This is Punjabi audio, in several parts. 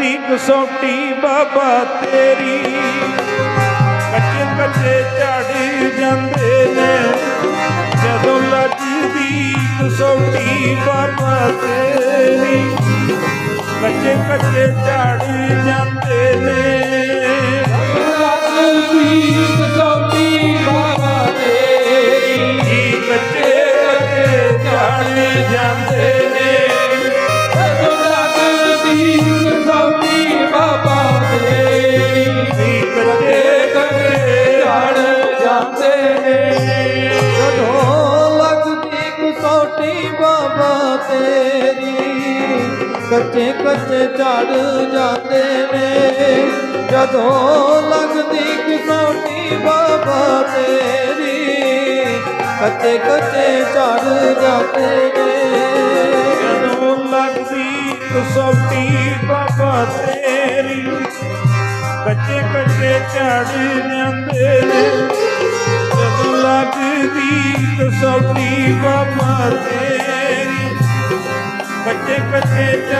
ਲੱਗਦੀ ਕਸੌਟੀ ਬਾਬਾ ਤੇਰੀ। ਕੱਚੇ ਕੱਚੇ ਝੜ ਜਾਂਦੇ ਨੇ। ਜਦੋਂ ਲੱਗਦੀ ਕਸੌਟੀ ਬਾਬਾ ਤੇਰੀ ਕੱਚੇ ਕੱਚੇ ਝੜ ਜਾਂਦੇ ਨੇ। ਲੱਗਦੀ ਕਸੌਟੀ ਬਾਬਾ ਤੇਰੀ। ਕੱਚੇ ਕੱਚੇ ਝੜ ਜਾਂਦੇ ਨੇ। ਜਦੋਂ ਤੇਰੀ। ਕੱਚੇ ਕੱਚੇ ਝੜ ਜਾਂਦੇ ਨੇ। ਜਦੋਂ ਲੱਗਦੀ ਕਸੌਟੀ ਬਾਬਾ ਤੇਰੀ, ਕੱਚੇ ਕੱਚੇ ਝੜ ਜਾਂਦੇ ਨੇ। ਜਦੋਂ ਲੱਗਦੀ ਕਸੌਟੀ ਬਾਬਾ ਤੇਰੀ, ਕੱਚੇ ਕੱਚੇ ਝੜ ਜਾਂਦੇ ਨੇ। ਜਦੋਂ ਲੱਗਦੀ ਕਸੌਟੀ ਬਾਬਾ ਤੇਰੀ।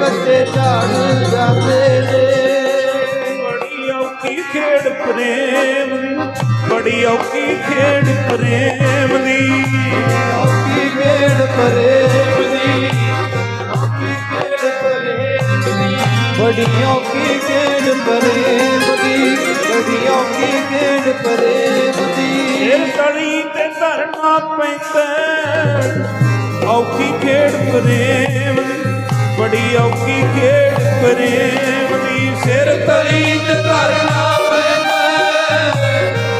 ਕੱਚੇ ਝੜ ਜਾਂਦੇ ਨੇ। ਬੜੀ ਔਖੀ ਖੇਡ ਪ੍ਰੇਮ ਦੀ ਬੜੀ ਔਖੀ ਖੇਡ ਪ੍ਰੇਮ ਦੀ। ਔਖੀ ਖੇਡ ਪ੍ਰੇਮ ਦੀ ਔਖੀ ਖੇਡ ਪ੍ਰੇਮ ਦੀ। ਬੜੀ ਔਖੀ ਖੇਡ ਪ੍ਰੇਮ ਦੀ ਬੜੀ ਔਖੀ ਖੇਡ ਪ੍ਰੇਮ ਤੇ ਧਰਨਾ ਪੈਂਦਾ ਔਖੀ ਖੇਡ ਪ੍ਰੇਮ ਬੜੀ ਔਖੀ ਖੇਡ ਪ੍ਰੇਮ ਦੀ। ਸਿਰ ਤਲੀ ਤੇ ਧਰਨਾ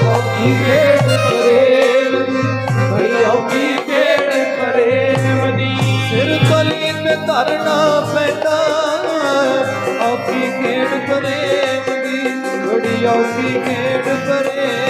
ਔਖੀ ਖੇਡ ਪ੍ਰੇਮ ਬੜੀ ਔਖੀ ਖੇਡ ਪ੍ਰੇਮ ਦੀ। ਸਿਰ ਤਲੀ ਤੇ ਧਰਨਾ ਪੈਂਦਾ ਔਖੀ ਖੇਡ ਪ੍ਰੇਮ ਦੀ, ਬੜੀ ਔਖੀ ਖੇਡ ਪ੍ਰੇਮ